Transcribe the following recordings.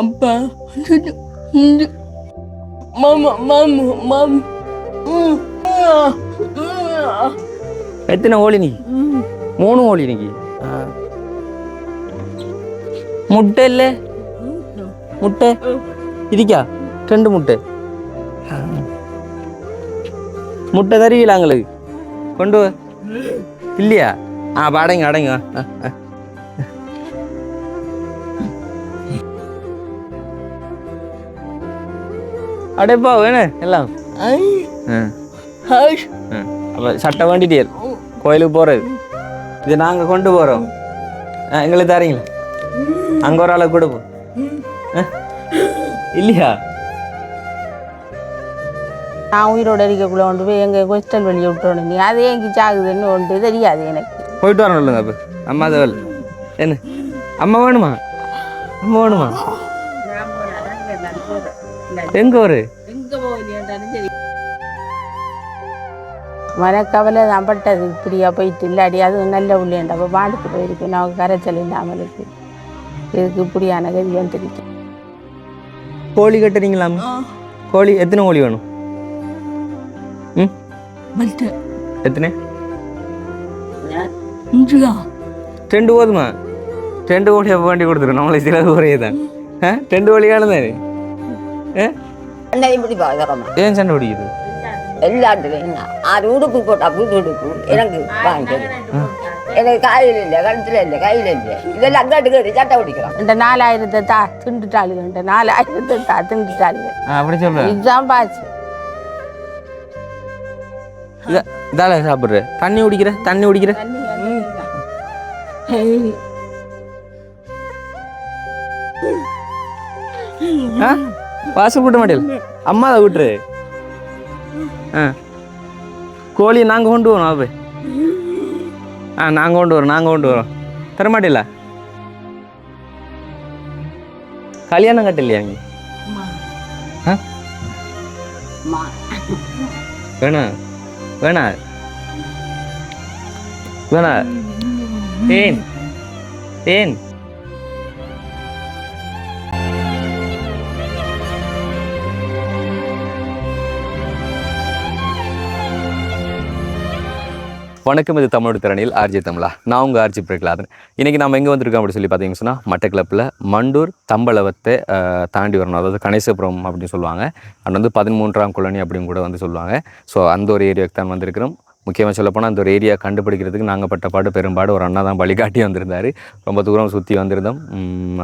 அப்பா. மாமா மாமா மாமா. எத்தனை கோழி நீ. மூணு கோழி இன்னைக்கு முட்டை இல்லை? முட்டை? இருக்கா ரெண்டு முட்டை. முட்டை தருவீங்களா எங்களுக்கு கொண்டு. இல்லையா? ஆ அடைங்க அடைங்க. அடைப்பா வேணும் எல்லாம். சட்டை வேண்டிட்டே கோயிலுக்கு போகிறது இது நாங்கள் கொண்டு போகிறோம் ஆ எங்களுக்கு தரீங்களா? அங்கே ஒரு ஆளை கொடுப்போம்? இல்லையா? நான் உயிரோட இருக்கக்குள்ள கொண்டு போய் எங்கள் கொஸ்டல் வெளியே விட்டோன்னு நீ அது எங்கே சாகுதுன்னு ஒன்று தெரியாது எனக்கு. போயிட்டு வரணும் இல்லைங்க அப்போ. அம்மா தவல் என்ன? அம்மா வேணுமா? அம்மா வேணுமா? எங்க ஒரு மனக்கவலை தான் பட்டது இப்படியா போயிட்டு இல்லாடி அது நல்ல உள்ளேண்டா அப்போ பாண்டுக்கு போயிருக்கு. நான் கரைச்சல் இல்லாமல் இருக்கு. இதுக்கு இப்படியான கதியம் தெரியும் கோழி கட்டுறீங்களா? கோழி எத்தனை கோழி வேணும்? ம். எத்தனை. ரெண்டு போதுமா? ரெண்டு கோழி வண்டி கொடுத்துரும் நம்மளை சில குறையே தான் ரெண்டு கோழி ஆ அண்ணன் இப்படி பார்க்குறோமா ஏன் சண்டை பிடிக்குது எல்லாத்துலையும் ஆறு உடுப்பு போட்டா புது உடுப்பு எனக்கு வாங்கிக்கணும் எனக்கு காயில் இல்லை கழுத்தில் இல்லை கையில் இல்லை இதெல்லாம் அங்காட்டு கேட்டு சட்டை பிடிக்கிறோம் இந்த நாலாயிரத்தை தா திண்டுட்டாளுங்க இந்த நாலாயிரத்தை தா திண்டுட்டாளுங்க அப்படி சொல்கிறேன் இதுதான் பாச்சு இதால சாப்பிட்ற தண்ணி குடிக்கிற தண்ணி குடிக்கிற. ஆ வாசல் கூட்ட மாட்டேன் அம்மா அதை விட்டுரு. ஆ. கோழியை நாங்கள் கொண்டு வரோம் அப்போ ஆ நாங்கள் கொண்டு வரோம் நாங்கள் கொண்டு வரோம். தர மாட்டேல கல்யாணம் கட்டலையா நீ? வேணா வேணா. வேணா. ஏன் ஏன் வணக்கம் இது தமிழோட திறனில் ஆர்ஜி தமிழா. நான் உங்கள் ஆர்ஜி பிரகலாதன். இன்றைக்கி நம்ம எங்கே வந்திருக்கோம் அப்படின்னு சொல்லி பார்த்தீங்கன்னு சொன்னால் மட்டக்கிளப்பில் மண்டூர் தம்பளவத்தை தாண்டி வரணும். அதாவது கணேசபுரம் அப்படின்னு சொல்லுவாங்க. அண்ட் வந்து பதிமூன்றாம் குழனி அப்படின்னு கூட வந்து சொல்லுவாங்க. ஸோ அந்த ஒரு ஏரியாவுக்கு தான் வந்திருக்கிறோம். முக்கியமாக சொல்லப்போனால் அந்த ஒரு ஏரியா கண்டுபிடிக்கிறதுக்கு நாங்கள் பட்ட பாடு பெரும்பாடு ஒரு அண்ணா தான் வழிகாட்டி வந்திருந்தார். ரொம்ப தூரம் சுற்றி வந்திருந்தோம்.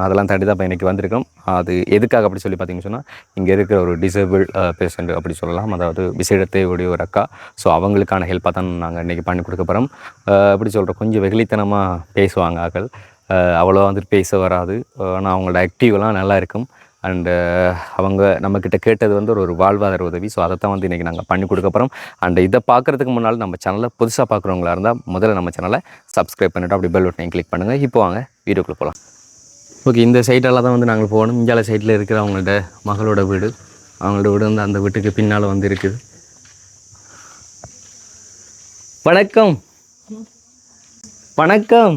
அதெல்லாம் தாண்டி தான் இப்போ இன்றைக்கி வந்திருக்கோம். அது எதுக்காக அப்படி சொல்லி பார்த்தீங்கன்னு சொன்னால் இங்கே இருக்கிற ஒரு டிசேபிள் பேஷண்ட் அப்படி சொல்லலாம். அதாவது விசேடத்தை உடைய ஒரு அக்கா. ஸோ அவங்களுக்கான ஹெல்ப்பாக தான் நாங்கள் இன்றைக்கி பண்ணி கொடுக்க போகிறோம் அப்படி சொல்கிறோம் கொஞ்சம் வெகுளித்தனமாக பேசுவாங்க ஆக்கள். அவ்வளோ வந்துட்டு பேச வராது. ஆனால் அவங்களோட ஆக்டிவெலாம் நல்லா இருக்கும். அண்டு uh, அவங்க நம்மக்கிட்ட கேட்டது வந்து ஒரு வாழ்வாதார உதவி. ஸோ அதை தான் வந்து இன்றைக்கி நாங்கள் பண்ணி கொடுக்க போகிறோம் அண்ட் இதை பார்க்குறதுக்கு முன்னால் நம்ம சேனலை புதுசாக பார்க்குறவங்களா இருந்தால் முதல்ல நம்ம சேனலை சப்ஸ்கிரைப் பண்ணிவிட்டு அப்படி பெல் பட்டனையும் கிளிக் பண்ணுங்கள் இப்போ வாங்க வீடியோக்குள்ளே போகலாம் ஓகே இந்த சைட்டெல்லாம் தான் வந்து நாங்கள் போகணும். இந்தியாவில் சைட்டில் இருக்கிற அவங்களோட மகளோட வீடு. அவங்களோட வீடு வந்து அந்த வீட்டுக்கு பின்னால் வந்து இருக்குது. வணக்கம். வணக்கம்.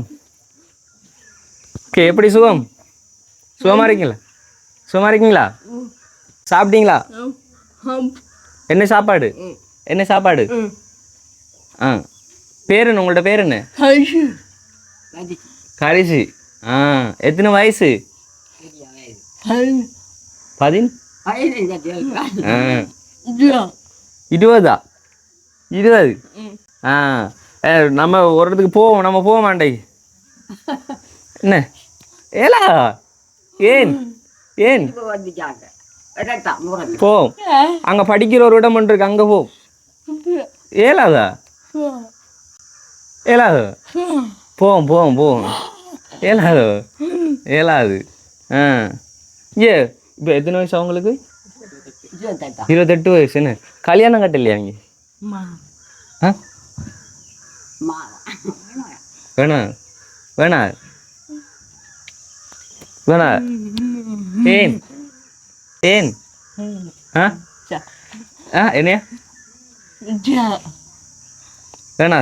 ஓகே எப்படி சுகம்? சுகமாக இருக்கீங்களா? சுகமாக இருக்கீங்களா? சாப்பிட்டீங்களா. என்ன சாப்பாடு? என்ன சாப்பாடு? ஆ. பேர் என்ன? உங்களோட பேர் என்ன. கரிசி ஆ. எத்தனை வயசு. பதின். இருபதா? இருபது. ஆ. நம்ம ஒரு இடத்துக்கு போவோம். நம்ம போக மாட்டே என்ன? ஏலா. ஏன்? ஏன்? போவோம் அங்கே படிக்கிற ஒரு இடம் ஒன்று இருக்கு அங்கே போ. ஏலாதா? ஏலாது? போவோம் போவோம் போவோம் ஏலாது? ஏலாது. ஆ. ஏ இப்போ எத்தனை வயசு அவங்களுக்கு? இருபத்தெட்டா? இருபத்தெட்டு வயசு என்ன? கல்யாணம் கட்டலையா நீங்க? மா. ஆ? மா. வேணா வேணா வேணா ஏன் ஏன் ஆ? ஆ என்னையா? இஞ்சுதா. வேணா.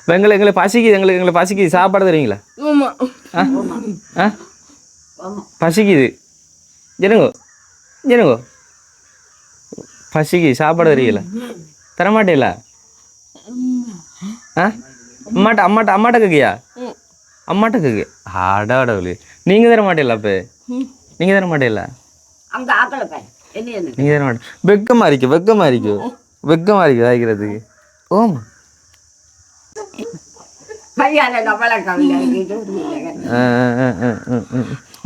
இப்ப எங்களை எங்களை பசிக்குது எங்களுக்கு எங்களை பசிக்குது. சாப்பாடு தருவீங்களா. ஆ? பசிக்குது. ஜனங்கோ. ஜனங்கோ. பசிக்கு சாப்பாடு தெரியல தரமாட்டேல ஆ? அம்மாட்ட அம்மாட்ட அம்மாட்ட கேக்கியா அம்மாட்ட கேக்கு. ஆடாடவுலி நீங்க தர மாட்டேல அப்ப? நீங்க தர மாட்டேல அங்க ஆக்கல பாரு. என்ன என்ன? நீங்க தர மாட்டே வெக்கமா இருக்கு வெக்கமா இருக்கு. வெக்கமா இருக்கு தாய்க்கிறது ஓம்.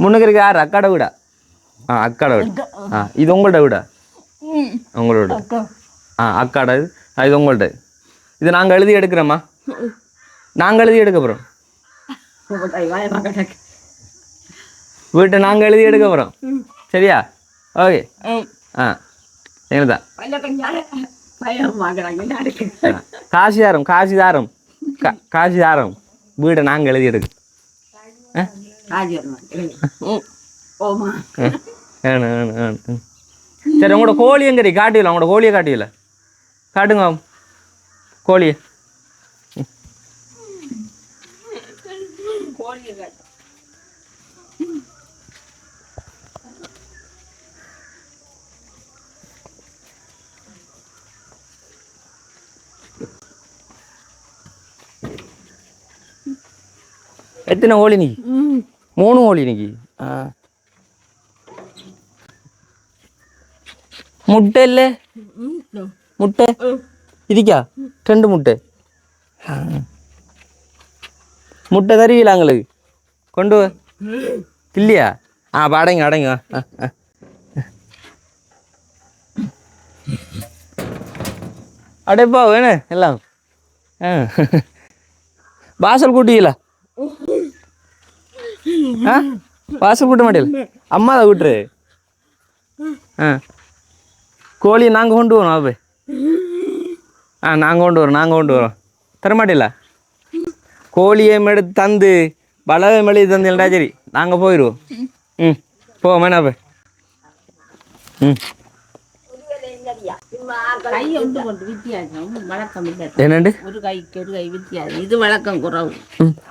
முன்னுக்கு இருக்கு யார்? அக்காட வீடா. ஆ அக்காட வீடு. ஆ இது உங்கள்ட்ட வீடா. உங்களோட. ஆ அக்காட இது. ஆ, இது நாங்கள் எழுதி எடுக்கிறோம்மா. நாங்கள் எழுதி எடுக்க போகிறோம் வீட்டை நாங்கள் எழுதி எடுக்க போகிறோம் சரியா? ஓகே. ஆ. எங்களுதா பையன் வாங்குறாங்க. நாளைக்கு காசி தாரம் காசி தாரம் காசி தாரம் வீடை நாங்கள் எழுதி எடுக்க. சரி உங்களோட கோழி எங்கடி? காட்டிடல உங்களோட கோழியை காட்டிடல காட்டுங்க கோழியை எத்தனை கோழி இன்னைக்கு? மூணு கோழி இன்னைக்கு. முட்டை இல்லை? முட்டை. இருக்கா ரெண்டு முட்டை. முட்டை தருவீங்களா எங்களுக்கு? கொண்டு இல்லையா? ஆ அடைங்க அடைங்க. அடைப்பா வேணும் எல்லாம். ஆ. வாசல் கூட்டிங்களா வாசல் கூட்ட மாட்டேன் அம்மா தான் கூட்டுரு ஆ. கோழியை நாங்கள் கொண்டு வரோம் அது ஆ நாங்கள் கொண்டு வரோம் நாங்கள் கொண்டு வரோம். தரமாட்டில்ல கோழியை எடுத்து தந்து வளவை தந்து தந்துடா சரி. நாங்கள் போயிடுவோம். ம். போ மேனாப்பே ம். கை ஒன்று கொண்டு வித்தியாசம் வழக்கம் இல்லை. என்னண்டு? ஒரு கைக்கு ஒரு கை வித்தியாசம். இது வழக்கம் குறவு.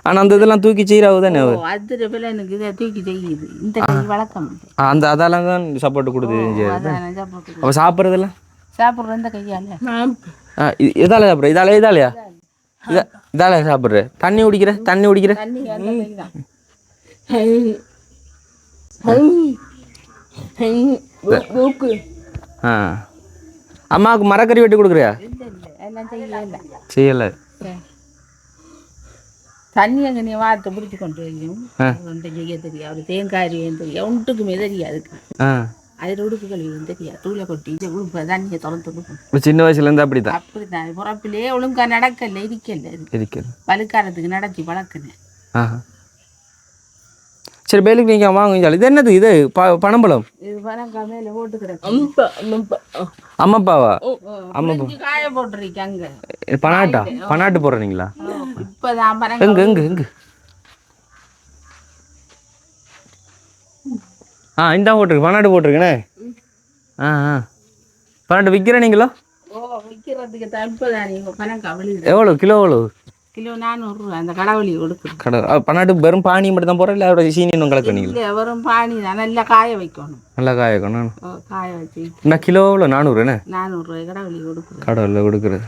ஆனால் அந்த இதெல்லாம் தூக்கி செய்கிறாவு தானே அது எனக்கு இதை தூக்கி செய்யுது. இந்த கை வழக்கம் அந்த அதெல்லாம் தான் சப்போர்ட் கொடுத்து சாப்பிட்டு அவள் சாப்பிட்றதெல்லாம்? சாப்பிட்ற இந்த கையால. இதால சாப்பிட்ற? இதால இதாலையா? இதா இதால சாப்பிட்ற? தண்ணி குடிக்கிற? தண்ணி குடிக்கிற? ஆ. அம்மாவுக்கு மரக்கறி வெட்டி கொடுக்குறியா? இல்லை இல்லை எல்லாம் செய்யல. தண்ணி அங்கே நீ வார்த்தை பிடிச்சி கொண்டு வைக்கும் ஒன்றை செய்ய தெரியாது. அவர் தேங்காய் அறியும் தெரியாது. ஒன்றுக்குமே தெரியாது அதில் உடுப்பு கழுவியும் தெரியாது. தூளை கொட்டி இந்த உடுப்பு தண்ணியை திறந்து கொடுக்கும் சின்ன வயசுலேருந்து அப்படி தான் அப்படித்தான் பிறப்பிலே ஒழுங்கா நடக்கல இருக்கல. இது இருக்குது வலுக்காரத்துக்கு நடத்தி பழக்கினேன் சரி பேலுக்கு நீங்கள் வாங்க இங்க. இது என்னது இது? ப பனம்பழம்? இது பணம் மேல போட்டு கிடக்கு. அம்மாப்பாவா? காய இது பனாட்டா பனாட்டு போடுறீங்களா? எங்க எங்க எங்க? ஆ இந்த போட்டிருக்கு பனாட்டு போட்டிருக்கேனே? ஆ ஆ. பனாட்டு விற்கிற நீங்களோ? ஓ விற்கிறதுக்கு தான் இப்பதான் நீங்க பணம் கவலி எவ்வளோ கிலோ எவ்வளோ கிலோ நானூறுரூவா அந்த கடவுளி கொடுக்குறது கடை ஆ, பனாட்டு வெறும் பானி மட்டும் தான் போடுற இல்லை அதோட சீனி இன்னும் கலக்கு நீங்கள் இல்லை வெறும் பானி தான். நல்லா காய வைக்கணும். நல்லா காயக்கணும் ஓ, காய வச்சு. என்ன கிலோ எவ்வளோ நானூறுண்ணே நானூறுரூவா கடவுளி கொடுக்குறது கடவுளில் கொடுக்குறது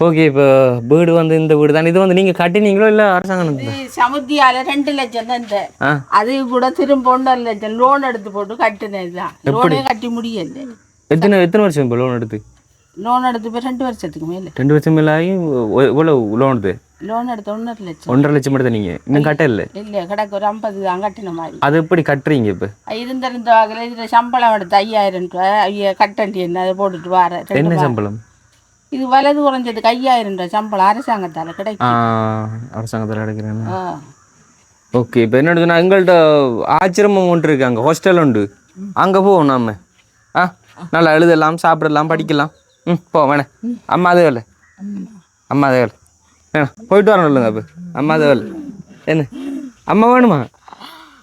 ஓகே இப்போ வீடு வந்து இந்த வீடு தான். இது வந்து நீங்கள் கட்டினீங்களோ இல்லை அரசாங்கம் சமுத்தியால ரெண்டு லட்சம் தான் அது கூட திரும்ப ஒன்றரை லட்சம். லோன் எடுத்து போட்டு கட்டினது தான். லோனே கட்டி முடியல. எத்தனை எத்தனை வருஷம் இப்போ லோன் எடுத்து? லோன் எடுத்து போய் ரெண்டு வருஷத்துக்கு மேலே. ரெண்டு வருஷம் மேலே ஆகி எவ்வ- எவ்வளோ லோன் எடுத்து லோன் எடுத்த ஒன்றரை லட்சம். ஒன்றரை லட்சம் எடுத்த நீங்கள் இன்னும் கட்ட இல்லை இல்லை கிடக்கு ஒரு ஐம்பது தான் கட்டின மாதிரி. அது எப்படி கட்டுறீங்க இப்போ? இருந்திருந்த வகையில் இதில் சம்பளம் எடுத்து ஐயாயிரம் ரூபா ஐயா கட்டண்டி என்ன அதை போட்டுட்டு வர என்ன. சம்பளம்? இது வலது குறைஞ்சதுக்கு ஐயாயிரம் ரூபா சம்பளம் அரசாங்கத்தால் கிடைக்கும். அரசாங்கத்தில் எடுக்கிறேன் ஆ. ஓகே இப்போ என்ன சொன்னால் எங்கள்கிட்ட ஆச்சிரமம் ஒன்று இருக்கு அங்கே ஹாஸ்டல் உண்டு. அங்கே போவோம் நாம. ஆ நல்லா எழுதலாம் சாப்பிடலாம் படிக்கலாம். ம் போ வேணே அம்மா அதே வேலை அம்மா அதே வேலை வேணாம் போயிட்டு வரணும் இல்லைங்க அப்போ அம்மா அதே வேலை என்ன அம்மா வேணுமா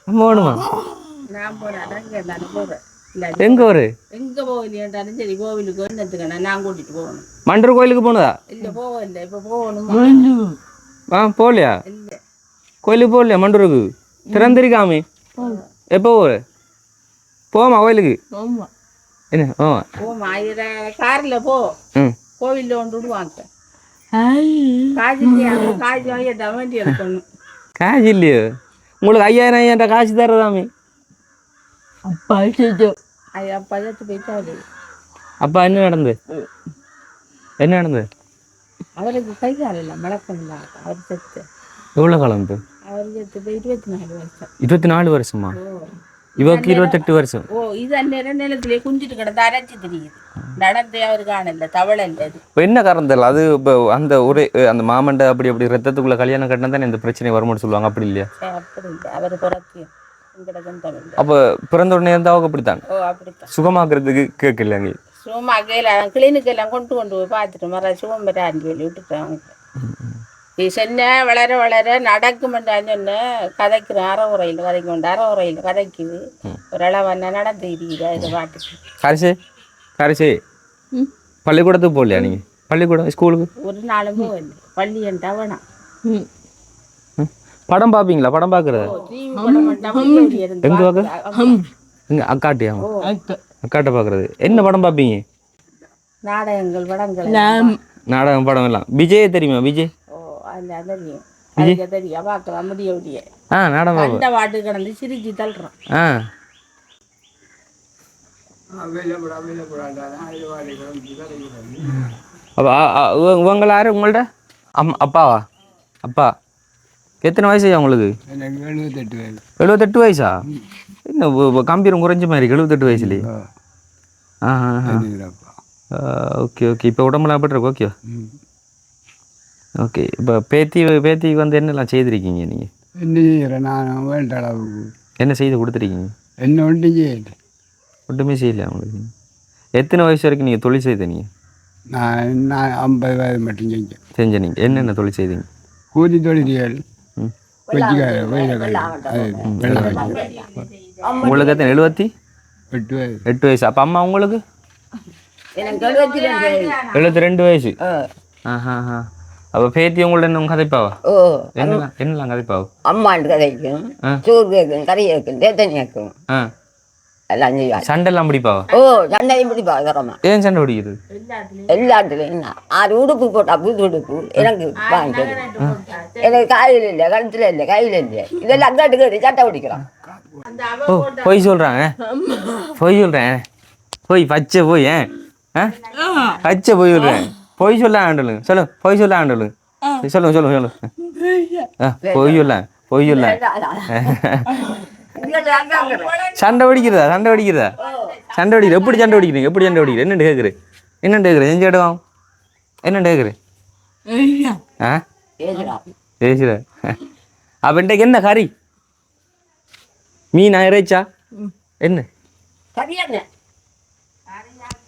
அம்மா வேணுமா எங்கே ஒரு எங்கே போகலையாண்டாலும் சரி கோவிலுக்கு என்னத்துக்கு நான் கூட்டிகிட்டு போகணும் மண்டூர் கோயிலுக்கு போனதா இல்லை போகல இப்போ போகணும் ஆ போகலையா கோயிலுக்கு போகலையா மண்டூருக்கு திறந்திருக்காமே எப்போ போகிற போமா கோயிலுக்கு என்ன? ஆமா போமா இதில் காரில் போ. கோவிலில் கொண்டு விடுவாங்க. ஐ. காஜி காஜி வாங்கி டமண்டி எடுக்கணும் காசு இல்லையோ? உங்களுக்கு ஐயாயிரம் ஐயாயிரம் காசு தரதாமே. அப்பா செஞ்சு ஐயா பதத்து போயிட்டாரு அப்பா என்ன நடந்தது? என்ன நடந்தது? அவருக்கு கை கால் இல்லை மழக்கம் இல்லை. அவர் செத்து. எவ்வளோ காலம் இப்போ அவர் செத்து போய் இருபத்தி நாலு வருஷம். இருபத்தி நாலு வருஷமா? இவருக்கு இருபத்தெட்டு வருஷம். ஓ இது அந்நேரம் நிலத்திலே குஞ்சிட்டு கிடந்து அரைச்சி தெரியுது. நடந்தே அவர் காணல தவளை அது இப்போ என்ன காரணம் தெரியல? அது இப்போ அந்த ஒரே அந்த மாமண்டை அப்படி அப்படி ரத்தத்துக்குள்ள கல்யாணம் கட்டினா தானே இந்த பிரச்சனை வரும்னு சொல்லுவாங்க அப்படி இல்லையா? அப்படி இல்லை. அவர் பிறக்கு எங்களுக்கு தமிழ். அப்போ பிறந்த உடனே அவங்க அப்படித்தான்? ஓ அப்படித்தான். சுகமாக்குறதுக்கு கேட்கலங்க சும்மா கையில் கிளினிக் எல்லாம் கொண்டு கொண்டு போய் பார்த்துட்டு மர சுகம் பெற ஆண்டி சொல்லி விட்டுட்டாங்க சொன்ன வளர வளர நடக்குமெண்டான்னு சொன்ன கதைக்கிறேன் அற உரையில் கதைக்கும் அற உரையில் கதைக்குது. ஒரு அளவன்னா நடந்து இருக்குது இது பாட்டுக்கு. கரிசே கரிசே பள்ளிக்கூடத்துக்கு போகலையா நீங்கள் பள்ளிக்கூடம் ஸ்கூலுக்கு? ஒரு நாளும் போகல. பள்ளி என்றா வேணாம். படம் பார்ப்பீங்களா படம் பார்க்குறது எங்க ஹம். எங்க அக்காட்டியா அக்கா. அக்காட்ட பார்க்குறது என்ன படம் பார்ப்பீங்க நாடகங்கள் படங்கள். நாடகம் படம் எல்லாம். விஜய் தெரியுமா? விஜய்? கண்ட வாட்டு கிடந்து சிரிச்சு உங்கள்ட்ட அம் அப்பாவா? அப்பா. எத்தனை வயசு உங்களுக்கு? எழுபத்தெட்டு வயசு? எழுபத்தெட்டு வயசா என்ன கம்பீரம் குறைஞ்ச மாதிரி எழுபத்தெட்டு வயசுலேயே ஆ. ஆ ஆ இதுதான்ப்பா. Okay okay. இப்போ உடம்புலாம் எப்படி இருக்கு? ஓகே. ஓகே இப்போ பேத்தி பேத்திக்கு வந்து என்னெல்லாம் செய்திருக்கீங்க நீங்கள் என்ன செய்கிறேன் நான் வேண்ட அளவுக்கு என்ன செய்து கொடுத்துருக்கீங்க? என்ன ஒன்றும் செய்யல. ஒன்றுமே செய்யலையா உங்களுக்கு. எத்தனை வயசு வரைக்கும் நீங்கள் தொழில் செய்த நீங்கள் நான் நான் ஐம்பது வயது மட்டும் செஞ்சேன். செஞ்ச நீங்கள் என்னென்ன தொழில் செய்தீங்க? கூலி தொழில்கள். ம். கொச்சிக்கார வயலக்காரி அது வெள்ளை வயல் உங்களுக்கு எத்தனை எழுபத்தி? எட்டு வயது. எட்டு வயசு. அப்போ அம்மா உங்களுக்கு? எழுபத்தி ரெண்டு வயசு. வயசு. ஆஹா ஹா அப்போ பேத்தி உங்கள்ட்ட என்ன கதைப்பாவா ஓ என்னலாம் கதைப்பாவா அம்மாண்டு கதைக்கும். சோறு கேட்கும் கறி கேட்கும் தேத்தனி கேட்கும் எல்லாம் செய்வாங்க சண்டைலாம் பிடிப்பாவா ஓ சண்டையும் பிடிப்பா தரமா ஏன் சண்டை பிடிக்கிறது எல்லாத்துலையும் என்ன ஆறு உடுப்பு போட்டா புது உடுப்பு எனக்கு வாங்கிக்கணும் எனக்கு காயில் இல்லை கழுத்துல இல்லை கையில் இல்லை இதெல்லாம் அங்காட்டு கேட்டு சட்டை பிடிக்கிறான் ஓ பொய் சொல்கிறாங்க பொய் சொல்கிறேன் பொய் பச்சை போய் ஏன் பச்சை பொய் சொல்கிறேன் பொய் சொல்ல ஆண்டலுங்க சொல்லுங்க பொய் சொல்ல ஆண்டலுங்க சொல்லுங்க சொல்லுங்க சொல்லுங்க பொய் சொல்ல பொய் சொல்ல. சண்டை பிடிக்கிறதா சண்டை பிடிக்கிறதா சண்டை பிடிக்கிற எப்படி சண்டை பிடிக்கிறீங்க எப்படி சண்டை பிடிக்கிறீங்க என்னண்டு கேட்குறேன் என்னண்டு கேட்குறேன் எந்த இடம்? என்னண்டு கேட்குறேன் ஆ? பேசுகிற அப்போ இன்றைக்கு என்ன கறி? மீனா இறைச்சா? என்ன?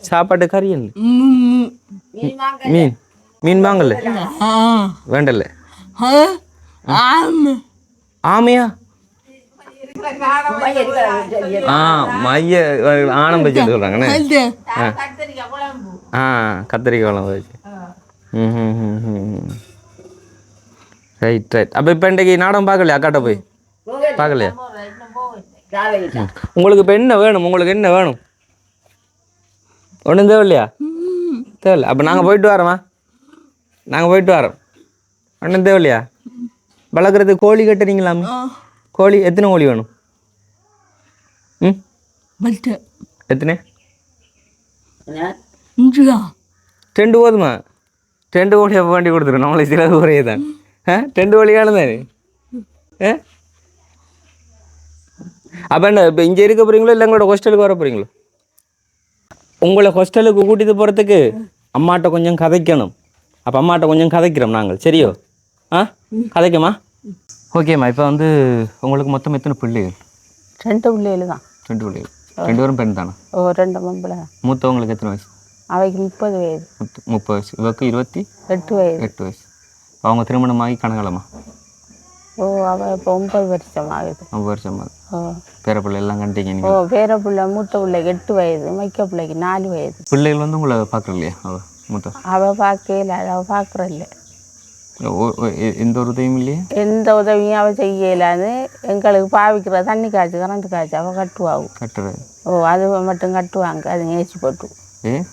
சாப்பாட்டு கறி என்ன மீன் மீன் வாங்கல. ஆ வேண்டல. ஆமையா. ஆ மைய ஆனம் வச்சு சொல்கிறாங்கண்ணே அது கத்திரிக்காய் குழம்பு ஆ. கத்திரிக்காய் குழம்பு வச்சு ரைட் ரைட் அப்போ இப்போ இன்றைக்கு நாடகம் பார்க்கலையா? அக்காட்ட போய். பார்க்கலையா. உங்களுக்கு இப்போ என்ன வேணும்? உங்களுக்கு என்ன வேணும்? ஒன்றும் தேவையில்லையா? தேவையில்ல. அப்போ நாங்கள் போயிட்டு வரோமா நாங்கள் போயிட்டு வரோம். ஒன்றும் தேவையில்லையா? வளர்க்குறதுக்கு கோழி கட்டுறீங்களாமே கோழி எத்தனை கோழி வேணும்? ம்? எத்தனை? ரெண்டு போதுமா? ரெண்டு கோழி அப்போ வண்டி கொடுத்துரும் நம்மளை சில ஒரே தான். ஆ? ரெண்டு கோழி தானே? ஆ? அப்போ என்ன இப்போ இங்கே இருக்க போகிறீங்களோ இல்லை எங்களோட ஹாஸ்டலுக்கு வர போகிறீங்களோ உங்களை ஹாஸ்டலுக்கு கூட்டிட்டு போகிறதுக்கு அம்மாட்ட கொஞ்சம் கதைக்கணும். அப்போ அம்மாட்ட கொஞ்சம் கதைக்கிறோம் நாங்கள். சரியோ? ஆ? கதைக்கமா? ஓகேம்மா இப்போ வந்து உங்களுக்கு மொத்தம் எத்தனை பிள்ளைகள்? ரெண்டு பிள்ளைகள் தான். ரெண்டு பிள்ளைகள். ரெண்டு பேரும் பெண் தானே? ஓ ரெண்டு பொம்பளை. மூத்தவங்களுக்கு எத்தனை வயசு? அவைக்கு முப்பது வயது. முப்பது வயசு. இவருக்கு இருபத்தி எட்டு வயது. எட்டு வயசு. அவங்க திருமணமாகி கனகாலமா? ஓ அவள் இப்போ ஒன்பது வருஷம் ஆகுது. ஒம்பது வருஷம் ஆகுது. ஓ. பேர பிள்ளை எல்லாம் கண்டிங்க ஓ நீங்கள் பேர பிள்ளை மூத்த பிள்ளைக்கு எட்டு வயது மைக்க பிள்ளைக்கு நாலு வயது. பிள்ளைகள் வந்து உங்களை பார்க்கலையா அவ மூத்த? அவள் பார்க்கல அவள் பார்க்குறல்ல ஓ- ஓ- எந்த உதவியும் இல்லையே? எந்த உதவியும் அவள் செய்யலான்னு எங்களுக்கு பாவிக்கிற தண்ணி காய்ச்சி கரண்ட் காய்ச்சி அவள் கட்டுவாவு கட்டுறது. ஓ அது மட்டும் கட்டுவாங்க அது ஏசி போட்டு. ஏ?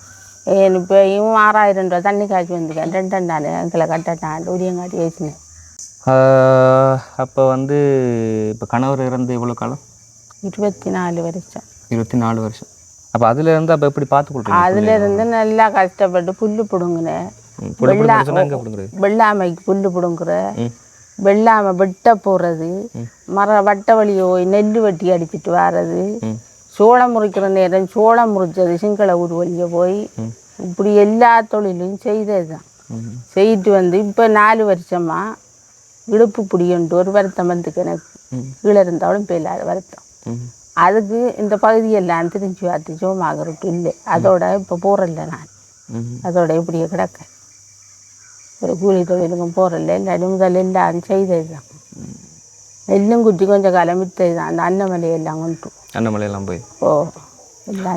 இப்போ இவன் ஆறாயிரம் ரூபா தண்ணி காய்ச்சி வந்துக்கேன் ரெண்டு நான் எங்களை கட்டட்டான் உரியங்காட்டி ஏசினேன். அப்போ வந்து இப்போ கணவர் இறந்து எவ்வளோ காலம்? இருபத்தி நாலு வருஷம். இருபத்தி நாலு வருஷம். அப்போ அதுல இருந்து அப்போ எப்படி பார்த்து அதுல இருந்து நல்லா கஷ்டப்பட்டு புல்லு பிடுங்கினேன் வெள்ளாமைக்கு புல்லு பிடுங்குற. வெள்ளாமை வெட்ட போகிறது மர வட்ட வழியை போய் நெல் வெட்டி அடிச்சிட்டு வர்றது. சோளம் முறிக்கிற நேரம் சோளம் முறிச்சது சிங்கள ஊர் வழியை போய் இப்படி எல்லா தொழிலும் செய்தது தான் ம். செய்துட்டு வந்து இப்போ நாலு வருஷமா இடுப்பு பிடிக்கன்ட்டு ஒரு வருத்தம் வந்துக்கு எனக்கு. கீழே இருந்தாலும் இல்லாத வருத்தம். அதுக்கு இந்த பகுதியெல்லாம் திரிஞ்சு பார்த்து சோமாகறட்டு இல்லை. அதோட இப்போ போகிறல்ல நான். அதோட இப்படியே கிடக்க ஒரு கூலி தொழிலுக்கும் போகிறல்ல இல்லாட்டி முதல்ல எல்லாம் செய்தது தான். நெல்லும் குத்தி கொஞ்சம் காலம் வித்தது தான். அந்த அன்னமலையெல்லாம் கொண்டு. அண்ணாமலையெல்லாம் போய். ஓ.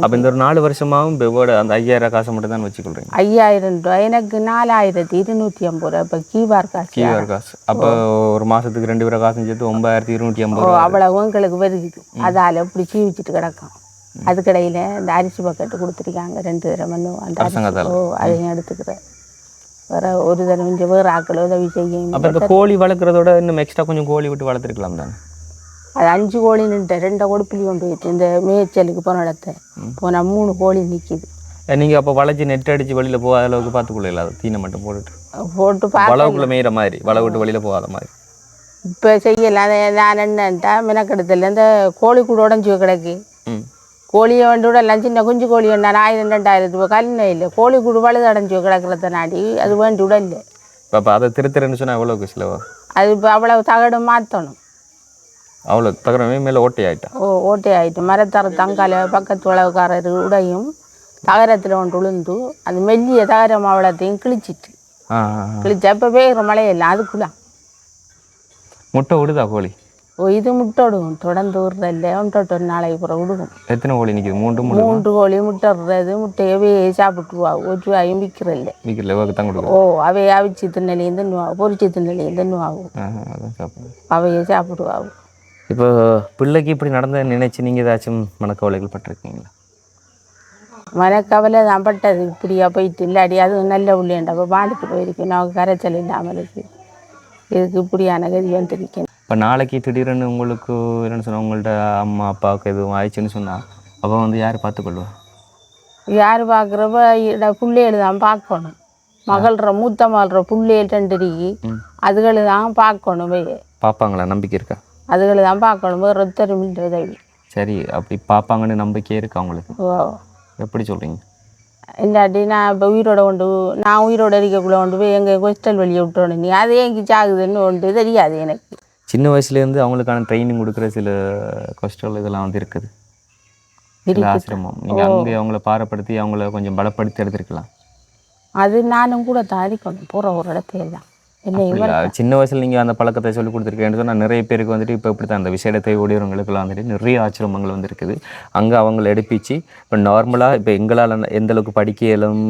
அப்போ இந்த ஒரு நாலு வருஷமாவும் பெவோட அந்த ஐயாயிரம் காசை மட்டும் தான் வச்சுக்கொள்றீங்க? ஐயாயிரம் ரூபாய். எனக்கு நாலாயிரத்தி இருநூற்றி ஐம்பது ரூபா இப்போ கீபார் காசு. கீவார் காசு. அப்போ ஒரு மாசத்துக்கு ரெண்டு பேரை காசும் சேர்த்து ஒன்பதாயிரத்தி இருநூற்றி ஐம்பது ரூபா அவ்வளவு எங்களுக்கு வருகுது அதால் இப்படி சீவிச்சிட்டு கிடக்கும். அதுக்கடையில் இந்த அரிசி பக்கெட்டு கொடுத்துருக்காங்க. ரெண்டு தடவை மண்ணு. அந்த அரிசி. அரசாங்கத்தால. ஓ அதையும் எடுத்துக்கிறேன். வேற ஒரு தடவை இங்கே வேறு ஆக்கள் உதவி செய்யும். அப்போ கோழி வளர்க்குறதோட இன்னும் எக்ஸ்ட்ரா கொஞ்சம் கோழி விட்டு வளர்த்துருக்கலாம் தானே அது அஞ்சு கோழி நின்று ரெண்டை கொடுப்பிலி கொண்டு போயிட்டு இந்த மேய்ச்சலுக்கு போன இடத்த. போனால் மூணு கோழி நிற்கிது நீங்கள் அப்போ வளைச்சி நெட் அடிச்சு வெளியில் போகாத அளவுக்கு பார்த்துக்கொள்ள அது தீனை மட்டும் போட்டுட்டு. போட்டு வளவுக்குள்ள மேயிற மாதிரி வலை விட்டு வெளியில் போகாத மாதிரி. இப்போ செய்யலாம் அதை நான் என்னன்ட்டா மினக்கெடுத்துல இந்த கோழி கூட உடஞ்சி கிடக்கு. கோழியை வந்து விடலாம் சின்ன குஞ்சு கோழி வேண்டாம் ஆயிரம் ரெண்டாயிரத்து ரூபாய் கல்லின இல்லை. கோழி கூடு பழுது அடைஞ்சு கிடக்கிறத நாடி அது வேண்டி விடல இப்போ அப்போ அதை திருத்துறேன்னு சொன்னால் எவ்வளோக்கு செலவா? அது இப்போ அவ்வளவு தகடு மாற்றணும் அவ்வளோ தகரமே மேலே ஓட்டை ஆயிட்டா. ஓ ஓட்டை ஆயிட்டு. மரத்தர தங்கால பக்கத்து உழவுக்காரர் உடையும் தகரத்தில் ஒன்று உளுந்து. அந்த மெல்லிய தகர மாவளத்தையும் கிழிச்சிட்டு. கிழிச்சா இப்போ பெய்கிற மழையெல்லாம் அதுக்குள்ள. முட்டை விடுதா கோழி? ஓ இது முட்டை விடுவோம் தொடர்ந்து விடுறதில்ல. ஒன்றொட்டு ஒரு நாளைக்கு அப்புறம் விடுவோம். எத்தனை கோழி நிற்கிது மூன்று மூணு மூன்று கோழி முட்டை விடுறது. முட்டையை வே சாப்பிட்டுருவா ஒரு ரூபாயும் விற்கிறதில்ல. தான் ஓ அவைய அவிச்சு தின்னலையும் தின்னுவா பொரிச்சு தின்னலையும் சாப்பிடுங்க அவைய சாப்பிடுவாகும் இப்போ பிள்ளைக்கு இப்படி நடந்த நினைச்சு நீங்கள் ஏதாச்சும் மனக்கவலைகள் பட்டிருக்கீங்களா? மனக்கவலை தான் பட்டது. இப்படியா போயிட்டு இல்லாடி அது நல்ல உள்ளேண்டா அப்போ வாழ்ந்துட்டு போயிருக்கு நமக்கு கரைச்சல் இல்லாமல் இருக்கு. இதுக்கு இப்படியான கதி வந்திருக்கேன். இப்போ நாளைக்கு திடீர்னு உங்களுக்கு என்னென்னு சொன்னால் உங்கள்ட்ட அம்மா அப்பாவுக்கு எதுவும் ஆயிடுச்சுன்னு சொன்னால் அப்போ வந்து யார் பார்த்துக்கொள்வா? யார் பார்க்குறப்ப பிள்ளைகள் தான் பார்க்கணும். மகள்ற மூத்த மகள்ற பிள்ளைகள் ரெண்டு அதுகளை தான் பார்க்கணும். போய் பார்ப்பாங்களா? நம்பிக்கை இருக்கா? அதுகளை தான் பார்க்கணும். வேறு ஒருத்தரும் இல்லை உதவி சரி அப்படி பார்ப்பாங்கன்னு நம்பிக்கை இருக்கா உங்களுக்கு? ஓ எப்படி சொல்கிறீங்க இல்லாட்டி நான் இப்போ உயிரோட கொண்டு நான் உயிரோட இருக்கக்குள்ளே கொண்டு போய் எங்கள் கொஸ்டல் வழியை விட்டோன்னு நீ அது எங்கே சாகுதுன்னு ஒன்று தெரியாது எனக்கு. சின்ன வயசுலேருந்து அவங்களுக்கான ட்ரைனிங் கொடுக்குற சில கஷ்டம் இதெல்லாம் வந்து இருக்குது. சில ஆசிரமம். நீங்கள் அங்கே அவங்கள பாரப்படுத்தி அவங்கள கொஞ்சம் பலப்படுத்தி எடுத்திருக்கலாம். அது நானும் கூட தான் இருக்கணும் போகிற ஒரு இடத்தையெல்லாம் இவர் இல்ல, சின்ன வயசுல நீங்கள் அந்த பழக்கத்தை சொல்லி கொடுத்துருக்கேன்னு சொன்னால் நிறைய பேருக்கு வந்துட்டு இப்போ இப்படி தான் அந்த விசேடத்தை ஓடிறவங்களுக்குலாம் வந்துட்டு நிறைய ஆச்சிரமங்கள் வந்து இருக்குது அங்கே அவங்கள எடுப்பிச்சு இப்போ நார்மலாக இப்போ எங்களால் எந்த அளவுக்கு படிக்க இயலும்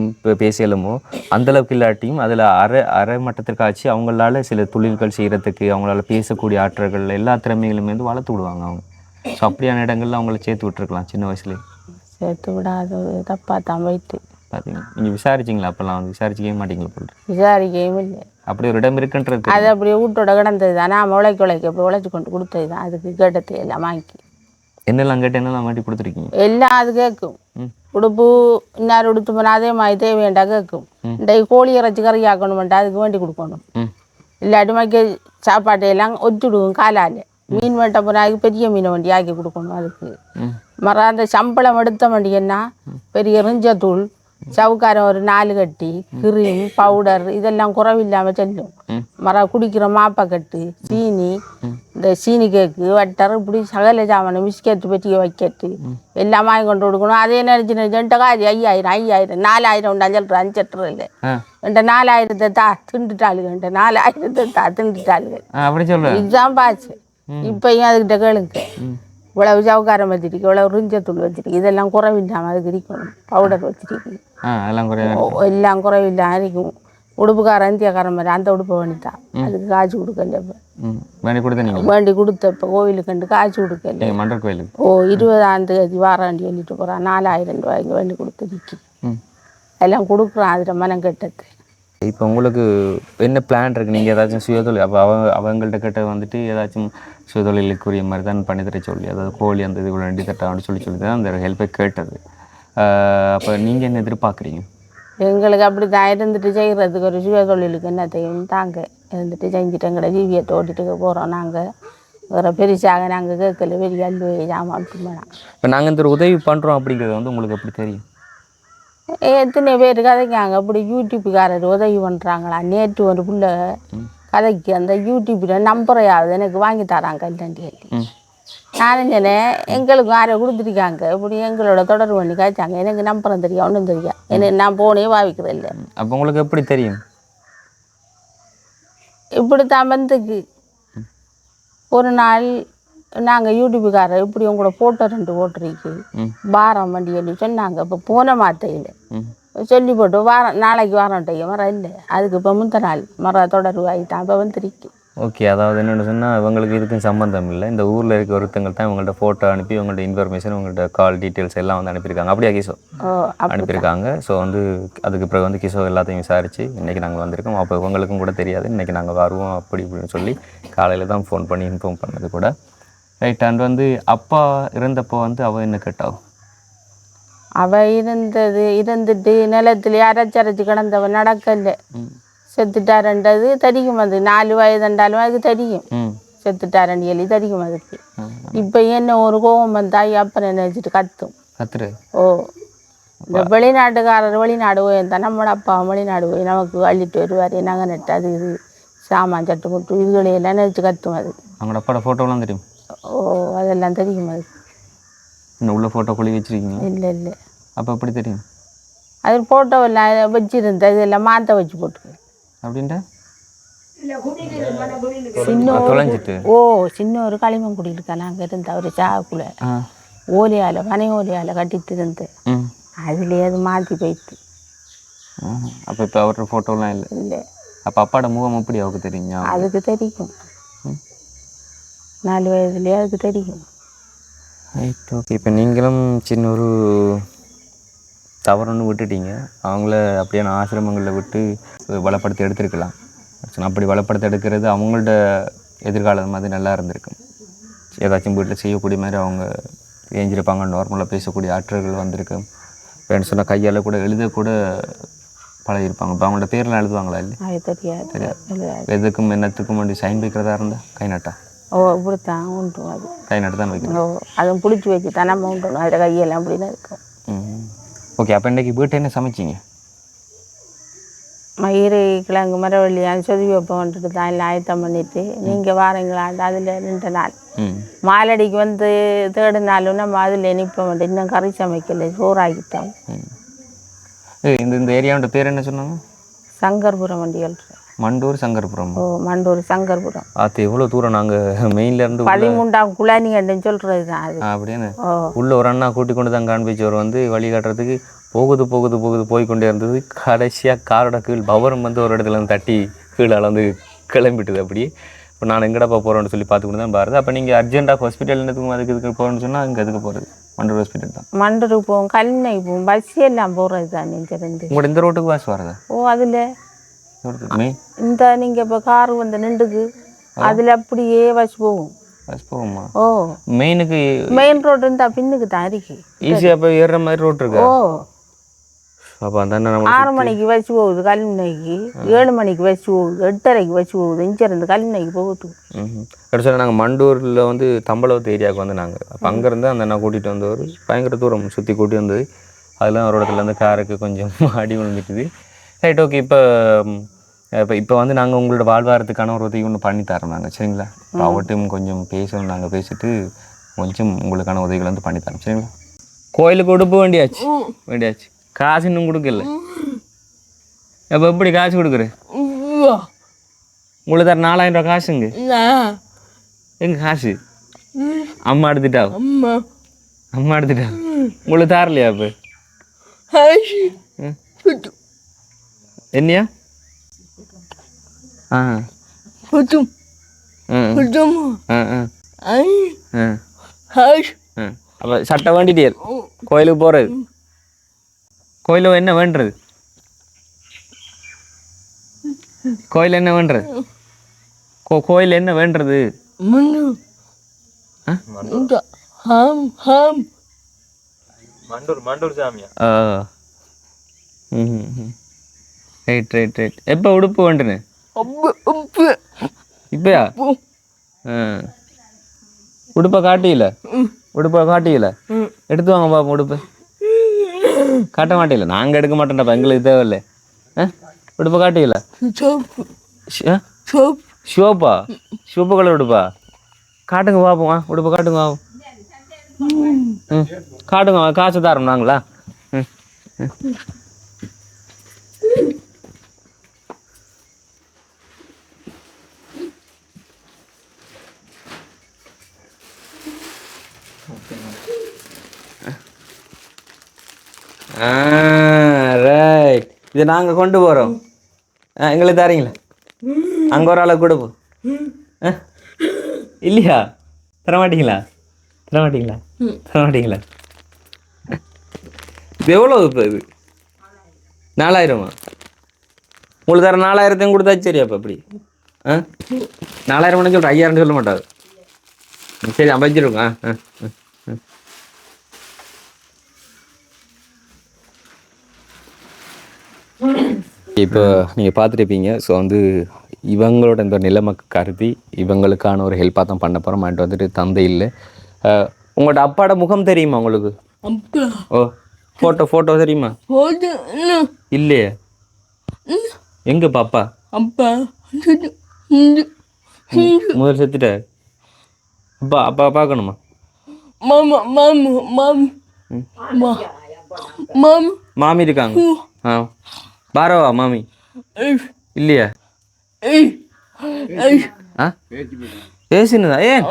பேச இயலுமோ அந்த அளவுக்கு இல்லாட்டியும் அதில் அரை அரை மட்டத்திற்காச்சு அவங்களால சில தொழில்கள் செய்கிறதுக்கு அவங்களால பேசக்கூடிய ஆற்றல்கள் எல்லா திறமைகளுமே வந்து வளர்த்து விடுவாங்க அவங்க. ஸோ அப்படியான இடங்கள்ல அவங்கள சேர்த்து விட்டுருக்கலாம் சின்ன வயசுலேயே. சேர்த்து விடாத தப்பாக தான் வைத்து பார்த்தீங்கன்னா நீங்கள் விசாரிச்சிங்களா? அப்போல்லாம் வந்து விசாரிச்சிக்கவே மாட்டீங்களா போல் விசாரிக்கவும் இல்லை அப்படி ஒரு இடம் இருக்குன்றது. அது அப்படியே வீட்டோட கிடந்தது தான். நான் உழைக்க உழைக்க போய் உழைச்சி கொண்டு கொடுத்தது தான். அதுக்கு கேட்டது எல்லாம் வாங்கி. என்னெல்லாம் கேட்டு என்னெல்லாம் மாட்டி கொடுத்துருக்கீங்க? எல்லாம் அது கேட்கும். உடுப்பு இன்னார் உடுத்து போனால் அதே மாதிரி தேவையாண்டா கேட்கும். இந்த கோழி இறைச்சி கறி ஆக்கணுமெண்டா அதுக்கு வேண்டி கொடுக்கணும். இல்லாட்டி மக்க சாப்பாட்டை எல்லாம் ஒத்துடுவோம் காலால். மீன் வெட்ட போனால் பெரிய மீனை வண்டி ஆக்கி கொடுக்கணும் அதுக்கு. மற அந்த சம்பளம் எடுத்த வண்டின்னா பெரிய ரிஞ்சத்தூள் சவுக்காரம் ஒரு நாலு கட்டி கிரீம் பவுடர் இதெல்லாம் குறைவில்லாமல் செல்லும் ம். மர குடிக்கிற மாப்பக்கட்டு சீனி இந்த சீனி கேக்கு வட்டர் இப்படி சகல சாமான் பிஸ்கெட்டு பெட்டியை வைக்கட்டு எல்லாம் வாங்கி கொண்டு கொடுக்கணும் அதே நினச்சி நினச்சு காசு ஐயாயிரம் ஐயாயிரம் நாலாயிரம் உண்டு அஞ்சல் அஞ்செட்டு இல்லை ஆ என்கிட்ட நாலாயிரத்தை தா திண்டுட்டாளுங்க என்கிட்ட நாலாயிரத்தை தா திண்டுட்டாளுங்க இதுதான் பாச்சு இப்பயும் அதுக்கிட்ட கேளுங்க இவ்வளவு சவுக்காரம் வச்சிருக்கு இவ்வளவு ரிஞ்சத்தூள் வச்சிருக்கு இதெல்லாம் குறைவில்லாமல் அதுக்கு இருக்கணும் பவுடர் வச்சிருக்கு. குறைய ஓ, எல்லாம் குறைவில்லாமல் இருக்கும். உடுப்புக்காரன் இந்தியக்காரன் மாதிரி அந்த உடுப்பை வேண்டிட்டான் அதுக்கு காய்ச்சி கொடுக்கல வேண்டி கொடுத்த வேண்டி கொடுத்த இப்போ கோவிலுக்கு கண்டு காய்ச்சி கொடுக்கல. மண்டர் கோயிலுக்கு ஓ இருபதாம் தேதி வாராண்டி சொல்லிட்டு போகிறான் நாலாயிரம் ரூபாய்க்கு வேண்டி கொடுத்து நிற்கி எல்லாம் கொடுக்குறான் அதில் மனம் கெட்டது இப்போ உங்களுக்கு என்ன பிளான் இருக்குது நீங்கள் ஏதாச்சும் சுயதொழில் அப்போ அவங்க அவங்கள்ட்ட கிட்ட வந்துட்டு ஏதாச்சும் சுயதொழிலுக்குரிய மாதிரி தான் பண்ணி தர சொல்லி அதாவது கோழி அந்த இது ரெண்டு தட்டான்னு சொல்லி சொல்லி தான் அந்த ஹெல்ப்பை கேட்டது. அப்போ நீங்கள் என்ன எதிர்பார்க்குறீங்க? எங்களுக்கு அப்படி தான் இருந்துட்டு செய்கிறதுக்கு ஒரு சுய தொழிலுக்கு என்ன தெரியும் தாங்க. இருந்துட்டு செஞ்சுட்டு எங்கட ஜீவியத்தை ஓட்டிட்டு போகிறோம் நாங்கள் வேறு பெருசாக நாங்கள் கேட்கல பெரிய அள்ளு ஜாமான் வேணாம் இப்போ நாங்கள் இந்த உதவி பண்ணுறோம் அப்படிங்கிறது வந்து உங்களுக்கு எப்படி தெரியும்? எத்தனை பேர் கதைக்காங்க? அப்படி யூடியூப்புக்காரர் உதவி பண்ணுறாங்களா நேற்று ஒரு புள்ள கதைக்கு அந்த யூடியூப்பில் நம்பரையாவது எனக்கு வாங்கி தராங்க இல்லைன்னு நானும் சொன்னேன் எங்களுக்கு யாரை கொடுத்துருக்காங்க. இப்படி எங்களோட தொடர்பு பண்ணி காய்ச்சாங்க எனக்கு நம்பரம் தெரியும் ஒன்றும் தெரியும் எனக்கு நான் போனே பாவிக்கிறேன் இல்லை. அப்போ உங்களுக்கு எப்படி தெரியும்? இப்படி தான் வந்துக்கு ஒரு நாள் நாங்கள் யூடியூப்புக்காரர் இப்படி உங்களோட ஃபோட்டோ ரெண்டு போட்டுருக்கு. ம். வாரம் வண்டி சொல்லி சொன்னாங்க இப்போ போன மாத்தையில். சொல்லி போட்டு வாரம் நாளைக்கு வாரம் டையம் மரம் இல்லை. அதுக்கு இப்போ முந்த நாள் மரம் தொடர்பு ஆகிட்டான் இப்போ வந்துருக்கு. ஓகே அதாவது என்னென்னு சொன்னால் இவங்களுக்கு இதுக்கும் சம்மந்தம் இல்லை. இந்த ஊரில் இருக்க ஒருத்தங்க தான் இவங்கள்ட்ட ஃபோட்டோ அனுப்பி இவங்கள்ட்ட இன்ஃபர்மேஷன் உங்கள்கிட்ட கால் டீட்டெயில்ஸ் எல்லாம் வந்து அனுப்பியிருக்காங்க. அப்படியா கிஷோ? அனுப்பியிருக்காங்க. ஸோ வந்து அதுக்கு பிறகு வந்து கிஷோ எல்லாத்தையும் விசாரித்து இன்றைக்கி நாங்கள் வந்திருக்கோம். அப்போ இவங்களுக்கும் கூட தெரியாது. இன்றைக்கி நாங்கள் வருவோம் அப்படி இப்படின்னு சொல்லி காலையில் தான் ஃபோன் பண்ணி இன்ஃபார்ம் பண்ணது கூட. ரைட் அண்ட் வந்து அப்பா இருந்தப்போ வந்து அவள் என்ன கேட்டாவும் அவ இருந்தது இருந்துட்டு நிலத்துல அரைச்சரைச்சு கிடந்தவன் நடக்கல. செத்துட்டாரன்றது தெரியும் அது. நாலு வயதுண்டாலும் அதுக்கு தெரியும். செத்துட்டாரன் சொல்லி தெரியும் அதுக்கு. இப்போ என்ன ஒரு கோவம் வந்தாய் அப்புறம் நினைச்சிட்டு கத்தும். கத்துரு. ஓ. இந்த வெளிநாட்டுக்காரர் வெளிநாடு போயிருந்தா நம்மளோட அப்பா வெளிநாடு போய் நமக்கு அள்ளிட்டு வருவார். நாங்கள் நட்டு அது இது சாமான் சட்டு முட்டு இதுகளையெல்லாம் நினச்சி கத்தும் அது. அவங்களோட அப்பாவோட ஃபோட்டோலாம் தெரியும்? ஓ அதெல்லாம் தெரியும்? அது இன்னும் உள்ள ஃபோட்டோ கொள்ளி வச்சுருக்கீங்க இல்லை இல்லை. அப்போ எப்படி தெரியும்? அது ஃபோட்டோவெல்லாம் வச்சிருந்தேன். இதெல்லாம் மாற்ற வச்சு போட்டு அப்படின்ட்டு? சின்ன தொலைஞ்சிட்டு. ஓ சின்ன ஒரு களிமங்குடி இருக்கா? நாங்கள் இருந்த ஒரு சாக்குள்ள ஆ. ஓலையால் பனை ஓலையால் கட்டிட்டு இருந்தேன். ம். அதுலேயே அது மாற்றி போயிட்டு. அப்போ இப்போ அவரோட ஃபோட்டோலாம் இல்லை? இல்லை. அப்போ அப்பாவோட முகம் எப்படி அவருக்கு தெரியுங்க அதுக்கு தெரியும். நாலு வயதுலேயே அதுக்கு தெரியும். ரைட் ஓகே இப்போ நீங்களும் சின்ன ஒரு தவறுன்னு விட்டுட்டீங்க. அவங்கள அப்படியே ஆசிரமங்களில் விட்டு வளப்படுத்தி எடுத்திருக்கலாம். அப்படி வளப்படுத்தி எடுக்கிறது அவங்களோட எதிர்காலம் மாதிரி நல்லா இருந்திருக்கும். ஏதாச்சும் வீட்டில் செய்யக்கூடிய மாதிரி அவங்க ஏஞ்சிருப்பாங்க நார்மலாக பேசக்கூடிய ஆற்றல்கள் வந்திருக்கும் இப்போ சொன்னால் கையால் கூட எழுத கூட பழகிருப்பாங்க இப்போ அவங்களோட பேர்லாம் எழுதுவாங்களா இல்லை தெரியாது. எதுக்கும் என்னத்துக்கும் வேண்டி சைன் வைக்கிறதா இருந்தால் கை நட்டா. ஓ இப்படித்தான் உண்டு அது. கை நட்டு தான் வைக்கணும். ஓ அதுவும் பிடிச்சி வச்சு தான் நம்ம உண்டணும் அதில் கையெல்லாம் அப்படின்னு இருக்கும். ஓகே அப்போ இன்றைக்கி வீட்டை என்ன சமைச்சிங்க? மயிறு கிழங்கு மரவள்ளி அது சொதி வைப்போன்ட்டு தான் எல்லாம் ஆயத்தம் பண்ணிட்டு. நீங்கள் வாரீங்களாண்டு அதில் ரெண்டு நாள். மாலடிக்கு வந்து தேடினாலும் நம்ம அதில் நிற்ப மாட்டோம் இன்னும் கறி சமைக்கல சோறாக்கிட்டோம் ம். ஏய், இந்த இந்த ஏரியாவோட பேர் என்ன சொன்னாங்க? சங்கர்புரம் வண்டிகள். மண்டூர் சங்கர்புரம். ஓ மண்டூர் சங்கர்புரம். அது எவ்வளோ தூரம் நாங்கள் மெயின்ல இருந்து உள்ள- பதிமூன்றாம் குழானிகண்டுன்னு சொல்கிறது தான் அது. அப்படின்னு உள்ள ஒரு அண்ணா கூட்டி கொண்டு தான் காண்பிச்சவர் வந்து வழி காட்டுறதுக்கு போகுது போகுது போகுது போய் கொண்டே இருந்தது. கடைசியாக காரோட கீழ் பவரம் வந்து ஒரு இடத்துல இருந்து தட்டி கீழே வந்து கிளம்பிட்டுது அப்படியே. இப்போ நான் எங்கடப்பா போகிறோன்னு சொல்லி பார்த்துக்கிட்டு தான் பாருது. அப்போ நீங்கள் அர்ஜென்ட்டாக ஹாஸ்பிட்டல் என்னத்துக்கும் அதுக்கு இதுக்கு போகணும்னு சொன்னால் அங்கே எதுக்கு போகிறது மண்டூர் ஹாஸ்பிட்டல் தான். மண்டூருக்கு போவோம் கல்மை போவோம் பஸ் எல்லாம் போகிறது தான் இருந்து. உங்களோட இந்த ரோட்டுக்கு வாஸ் வரதா? ஓ அதில். இந்த நீங்கள் இப்போ கார் வந்து நின்றுக்கு அதில் அப்படியே பஸ் போகும். ஓ. மெயினுக்கு மெயின் ரோடு இருந்தால் பின்னுக்கு தான் இருக்கு ஈஸியாக போய் ஏறுற மாதிரி ரோட் இருக்கா? ஓ. அப்போ அந்த நம்ம ஆறு மணிக்கு வச்சு போகுது கல்முனைக்கு. ஏழு மணிக்கு வச்சு போகுது எட்டரைக்கு வச்சு போகுது இருந்து கல்முனைக்கு போகுது. கடைசியில் நாங்கள் மண்டூரில் வந்து தம்பளவத்து ஏரியாவுக்கு வந்து நாங்கள் அப்போ அங்கேருந்து அந்த அண்ணா கூட்டிகிட்டு வந்தவர். பயங்கர தூரம் சுற்றி கூட்டி வந்தது அதெல்லாம் ஒரு இடத்துல இருந்து காருக்கு கொஞ்சம் அடி விழுந்துட்டுது ரைட் ஓகே இப்போ இப்போ இப்போ வந்து நாங்கள் உங்களோட வாழ்வாரத்துக்கான ஒரு உதவி ஒன்று பண்ணி தரோம் நாங்கள் சரிங்களா? இப்போ அவட்டையும் கொஞ்சம் பேசணும் நாங்கள் பேசிட்டு கொஞ்சம் உங்களுக்கான உதவிகள் வந்து பண்ணி தரோம் சரிங்களா? கோயிலுக்கு உடுப்பு வேண்டியாச்சு. வேண்டியாச்சு. காசு இன்னும் கொடுக்கல. அப்போ எப்படி காசு கொடுக்குற உங்களுக்கு தர நாலாயிரம் ரூபா காசுங்க. எங்க காசு? அம்மா எடுத்துட்டா அம்மா. அம்மா எடுத்துட்டா? உங்களுக்கு தரலையா இப்போ என்னையா? Hai. ஆ. அப்போ சட்டை வேண்டிட்டே கோயிலுக்கு போகிறது கோயிலில் என்ன வேண்டுறது கோயில் என்ன வேண்டுறது கோ கோயில் என்ன வேண்டுறது? Enggak. Ham. Ham. ஆ. ம் ரைட் ரைட் ரைட். எப்போ உடுப்பு வேண்டுன்னு? இப்பயா? உடுப்பை காட்டியில? உடுப்பை காட்டியில? எடுத்து வாங்க பாப்போம் உடுப்பு. காட்ட மாட்டேல நாங்கள் எடுக்க மாட்டோம்டா எங்களுக்கு தேவையில்லை. உடுப்பை காட்டியில. சிவப்பா? சிவப்பு கலர் உடுப்பா? காட்டுங்க பார்ப்போம் வா உடுப்பை காட்டுங்க வா ம். காட்டுங்க வா, காசு தரோம் நாங்களா? ம். ரைட் இது நாங்கள் கொண்டு போகிறோம் ஆ எங்களுக்கு தரீங்களா? அங்கே ஒரு ஆளை கொடுப்போம் இல்லையா? தரமாட்டிங்களா தரமாட்டிங்களா தரமாட்டிங்களா இது எவ்வளோ இப்போ இது? நாலாயிரமா? உங்களுக்கு தர நாலாயிரத்தையும் கொடுத்தா சரி அப்போ அப்படி. ஆ? நாலாயிரம் சொல்கிறேன் ஐயாயிரம் சொல்ல மாட்டாது சரி அமைச்சிருக்கோம் ஆ ஆ. இப்போ நீங்கள் பார்த்துருப்பீங்க ஸோ வந்து இவங்களோட இந்த நிலைமை கருதி இவங்களுக்கான ஒரு ஹெல்ப்பாக தான் பண்ண போகிறோம் அண்ட் வந்துட்டு தந்தை இல்லை உங்களோட அப்பாட முகம் தெரியுமா உங்களுக்கு? ஓ ஃபோட்டோ ஃபோட்டோ தெரியுமா. இல்லையே எங்கே பாப்பா. Hindu. முதல் செத்துட்ட அப்பா அப்பா பார்க்கணுமா. Mama. Mama. Ma. Mama. மாமி இருக்காங்க ஆ பாரவா மாமி. இல்லையா. ஆ? பேசினதா? ஏன்.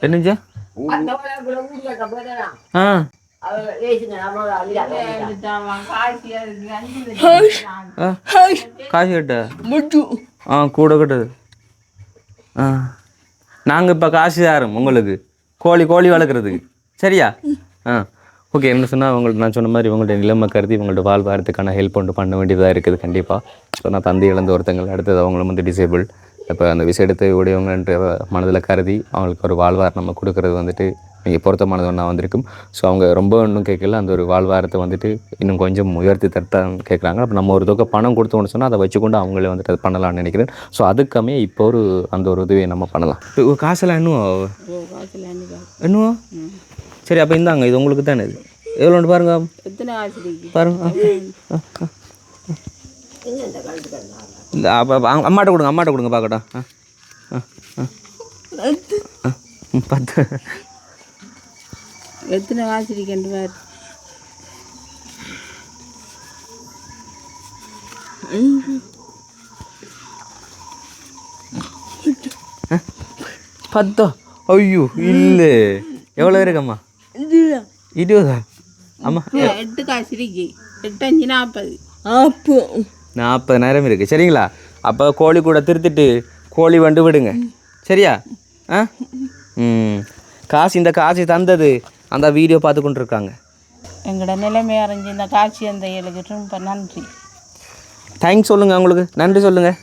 என்னஞ்சா ஆ. காசு கட்ட. ஆ கூட கட்டுது. ஆ. நாங்கள் இப்போ காசு தாரோம் உங்களுக்கு? கோழி கோழி வளர்க்குறதுக்கு. சரியா? ஆ. ஓகே என்ன சொன்னால் உங்களுக்கு நான் சொன்ன மாதிரி உங்கள்ட்ட நிலைமை கருதி உங்கள்ட்ட வாழ்வாரத்துக்கான ஹெல்ப் ஒன்று பண்ண வேண்டியதாக இருக்குது கண்டிப்பாக ஸோ நான் தந்தை இழந்த ஒருத்தங்கள் அடுத்தது அவங்களும் வந்து டிசேபிள் இப்போ அந்த விஷயத்தை உடையவங்கன்ற மனதில் கருதி அவங்களுக்கு ஒரு வாழ்வார் நம்ம கொடுக்கறது வந்துட்டு நீங்கள் பொருத்தமானது ஒன்றா வந்திருக்கும். ஸோ அவங்க ரொம்ப ஒன்றும் கேட்கல அந்த ஒரு வாழ்வாரத்தை வந்துட்டு இன்னும் கொஞ்சம் உயர்த்தி தரத்தான் கேட்குறாங்க. அப்போ நம்ம ஒரு தொகை பணம் கொடுத்தோம்னு சொன்னால் அதை வச்சுக்கொண்டு அவங்களே வந்துட்டு அது பண்ணலாம்னு நினைக்கிறேன். ஸோ அதுக்கமே இப்போ ஒரு அந்த ஒரு உதவியை நம்ம பண்ணலாம். இப்போ காசெல்லாம் இன்னும் இன்னும் சரி அப்போ இந்தாங்க இது உங்களுக்கு தானே இது? எவ்வளோன்னு பாருங்க பாருங்க. இல்லை அப்போ அம்மாட்ட கொடுங்க அம்மாட்ட கொடுங்க பார்க்கட்டும் ஆ ஆ பத்து. எத்தனை காசு இருக்குன்னு பாரு? பத்தோ? ஐயோ இல்லை. எவ்வளோ இருக்கும்மா. இருபதா ஆமா எட்டு காசு இருக்கு எட்டு அஞ்சு நாற்பது Apa? நாற்பதாயிரம் இருக்குது சரிங்களா அப்போ கோழி கூட திருத்திட்டு கோழி வண்டு விடுங்க சரியா ஆ ம் காசு இந்த காசு தந்தது அந்த வீடியோ பார்த்து கொண்டு இருக்காங்க எங்களோட நிலைமை அறிஞ்சு இந்த காட்சி அந்த ஏழுக்கு ரொம்ப நன்றி தேங்க்ஸ் சொல்லுங்கள் அவங்களுக்கு நன்றி சொல்லுங்கள்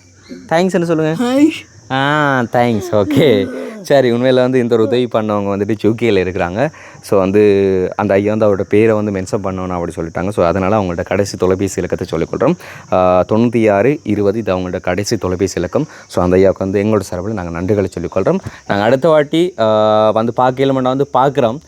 தேங்க்ஸ்னு சொல்லுங்கள். ஆ தேங்க்ஸ் ஓகே சரி உண்மையில் வந்து இந்த ஒரு உதவி பண்ணவங்க வந்துட்டு யூகேயில் இருக்கிறாங்க. ஸோ வந்து அந்த ஐயா வந்து அவரோட பேரை வந்து மென்ஷன் பண்ணணும் அப்படி சொல்லிட்டாங்க. ஸோ அதனால் அவங்கள்ட்ட கடைசி தொலைபேசி இலக்கத்தை சொல்லிக்கொள்கிறோம் தொண்ணூற்றி ஆறு இருபது இது அவங்களோட கடைசி தொலைபேசி இலக்கம். ஸோ அந்த ஐயாவுக்கு வந்து எங்களோட சார்பில் நாங்கள் நன்றிகளை சொல்லிக்கொள்கிறோம் நாங்கள் அடுத்த வாட்டி வந்து பார்க்கல மட்டும் வந்து பார்க்குறோம்.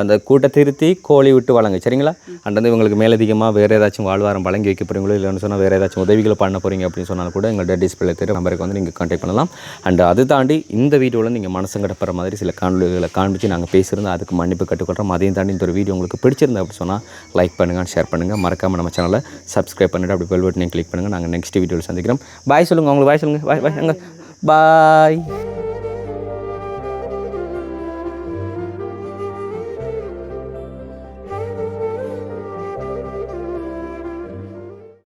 அந்த கூட்டை திருத்தி கோழி விட்டு வழங்க சரிங்களா? அண்ட் வந்து இவங்களுக்கு மேலதிகமாக வேறு ஏதாச்சும் வாழ்வாரம் வழங்கி வைக்க போகிறீங்களோ இல்லைன்னு சொன்னால் வேறு ஏதாச்சும் உதவிகளை பண்ண போகிறீங்க அப்படின்னு சொன்னால் கூட எங்கள்கிட்ட டிஸ்பிளே தெரிய நம்பருக்கு வந்து நீங்கள் கான்டாக்ட் பண்ணலாம். அண்ட் அது தாண்டி இந்த வீடியோவில் நீங்கள் மனசு கடப்புற மாதிரி சில காணொலிகளை காண்பிச்சு நாங்கள் பேசியிருந்தோம். அதுக்கு மன்னிப்பு கட்டுக்கொள்கிறோம் அதையும் தாண்டி இந்த ஒரு வீடியோ உங்களுக்கு பிடிச்சிருந்தா அப்படி சொன்னால் லைக் பண்ணுங்கள் ஷேர் பண்ணுங்கள் மறக்காமல் நம்ம சேனலை சப்ஸ்கிரைப் பண்ணிவிட்டு அப்படி பெல் பட்டனையும் கிளிக் பண்ணுங்கள் நாங்கள் நெக்ஸ்ட் வீடியோவில் சந்திக்கிறோம். பாய் சொல்லுங்கள் உங்களுக்கு பாய் சொல்லுங்கள் பாய் பாய் பாய்